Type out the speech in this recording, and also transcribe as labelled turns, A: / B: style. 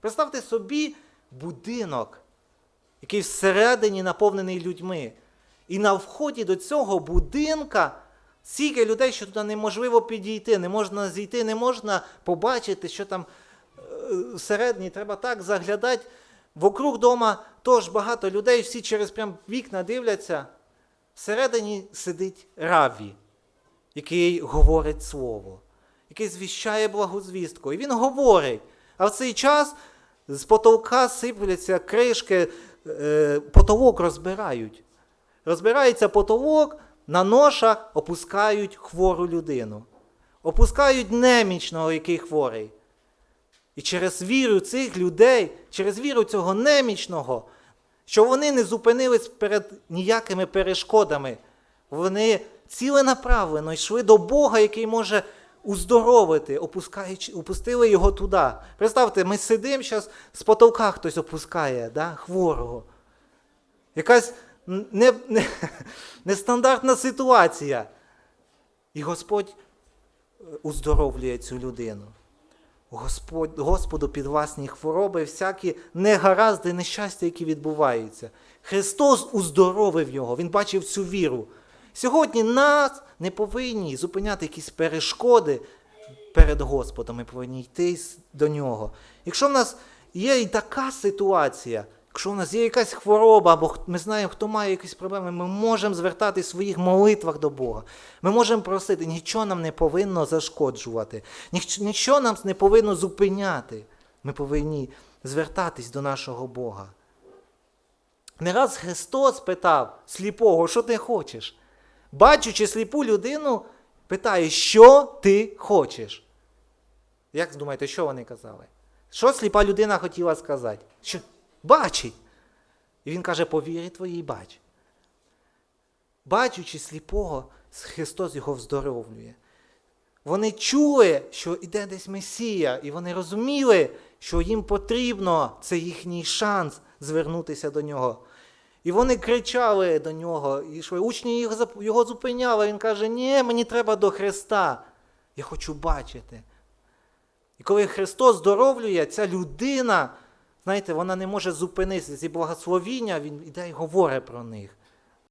A: Представте собі будинок, який всередині наповнений людьми. І на вході до цього будинка стільки людей, що туди неможливо підійти, не можна зійти, не можна побачити, що там е, всередині треба так заглядати. Вокруг дома теж багато людей, всі через прям вікна дивляться. Всередині сидить раві, який говорить слово, який звіщає благозвістку. І він говорить, а в цей час з потолка сипляться кришки, е, потолок розбирають. Розбирається потолок, на ношах опускають хвору людину. Опускають немічного, який хворий. І через віру цих людей, через віру цього немічного, що вони не зупинились перед ніякими перешкодами. Вони ціленаправлено йшли до Бога, який може уздоровити, опускаючи, опустили його туди. Представте, ми сидимо зараз, з потолка хтось опускає да, хворого. Якась не, не, нестандартна ситуація. І Господь е, уздоровлює цю людину. Господь, Господу під власні хвороби, всякі негаразди, нещастя, які відбуваються. Христос уздоровив його, Він бачив цю віру. Сьогодні нас не повинні зупиняти якісь перешкоди перед Господом. Ми повинні йти до нього. Якщо в нас є і така ситуація, якщо в нас є якась хвороба, або ми знаємо, хто має якісь проблеми, ми можемо звертатись в своїх молитвах до Бога. Ми можемо просити, нічого нам не повинно зашкоджувати, нічого нам не повинно зупиняти. Ми повинні звертатись до нашого Бога. Не раз Христос питав сліпого, що ти хочеш? Бачучи сліпу людину, питає, що ти хочеш? Як думаєте, що вони казали? Що сліпа людина хотіла сказати? Що бачить. І він каже, по твоїй бач. Бачучи сліпого, Христос його вздоровлює. Вони чули, що йде десь Месія, і вони розуміли, що їм потрібно, це їхній шанс звернутися до нього. І вони кричали до нього, і. Учні його зупиняли. Він каже: Ні, мені треба до Христа. Я хочу бачити. І коли Христос здоровлює, ця людина, знаєте, вона не може зупинитися. Ці благословіння, Він іде і говорить про них.